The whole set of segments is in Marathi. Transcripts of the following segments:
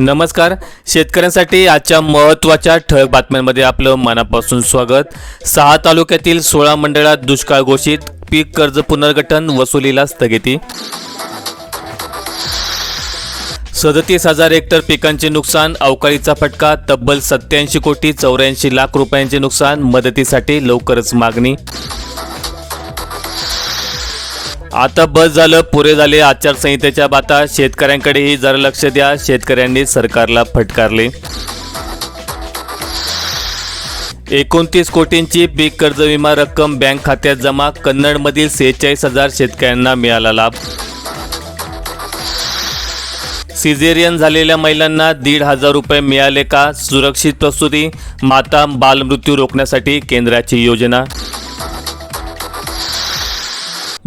नमस्कार. शेतकऱ्यांसाठी आजच्या महत्त्वाच्या ठळक बातम्यांमध्ये आपलं मनापासून स्वागत. सहा तालुक्यातील सोळा मंडळात दुष्काळ घोषित पीक कर्ज पुनर्गठन वसुलीला स्थगिती. सदतीस हजार हेक्टर पिकांचे नुकसान अवकाळीचा फटका तब्बल सत्याऐंशी कोटी चौऱ्याऐंशी लाख रुपयांचे नुकसान मदतीसाठी लवकरच मागणी. आता बस झालं पुरे झाले. आचारसंहितेच्या बाता शेतकऱ्यांकडेही जरा लक्ष द्या. शेतकऱ्यांनी सरकारला फटकारले. एकोणतीस कोटींची पीक कर्ज विमा रक्कम बँक खात्यात जमा. कन्नडमधील सेहेचाळीस हजार शेतकऱ्यांना मिळाला लाभ. सिझेरियन झालेल्या महिलांना दीड हजार रुपये मिळाले का? सुरक्षित प्रसूती माता बालमृत्यू रोखण्यासाठी केंद्राची योजना.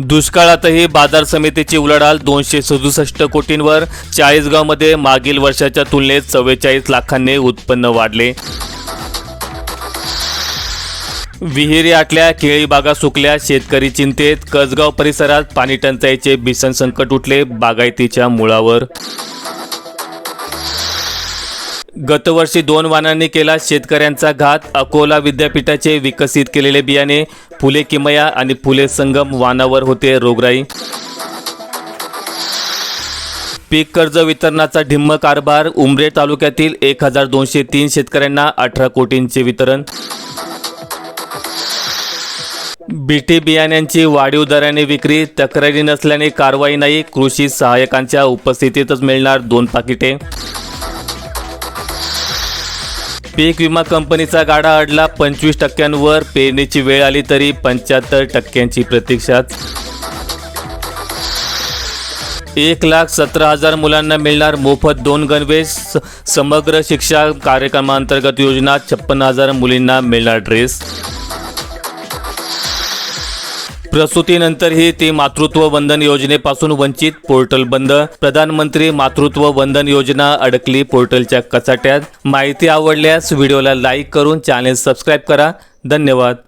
दुष्काळातही बाजार समितीची उलाढाल दोनशे सदुसष्ट कोटींवर. चाळीसगावमध्ये मागील वर्षाच्या तुलनेत चव्वेचाळीस लाखांनी उत्पन्न वाढले. विहिरी आटल्या केळी बागा सुकल्या शेतकरी चिंतेत. कसगाव परिसरात पाणी टंचाईचे भीषण संकट उठले बागायतीच्या मुळावर. गतवर्षी दोन वाहनांनी केला शेतकऱ्यांचा घात. अकोला विद्यापीठाचे विकसित केलेले बियाणे फुले किमया आणि फुले संगम वाहनावर होते रोगराई. पीक कर्ज वितरणाचा ढिम्म कारभार. उमरे तालुक्यातील एक हजार दोनशे तीन शेतकऱ्यांना अठरा कोटींचे वितरण. बीटी बियाण्यांची वाढीव दराने विक्री. तक्रारी नसल्याने कारवाई नाही. कृषी सहाय्यकांच्या उपस्थितीतच मिळणार दोन पाकिटे. पीक विमा कंपनीचा गाडा अडला पंचवीस टक्क्यांवर पेरणीची वेळ आली तरी पंच्याहत्तर टक्क्यांची प्रतीक्षाच एक लाख सतरा हजार मुलांना मिळणार मोफत दोन गणवेश स- समग्र शिक्षा कार्यक्रमांतर्गत योजना छप्पन्न हजार मुलींना मिळणार ड्रेस. प्रसूतीनंतरही ती मातृत्व वंदन योजनेपासून वंचित पोर्टल बंद. प्रधानमंत्री मातृत्व वंदन योजना अडकली पोर्टलच्या कचाट्यात. माहिती आवडल्यास व्हिडिओला लाईक करून चॅनेल सबस्क्राईब करा. धन्यवाद.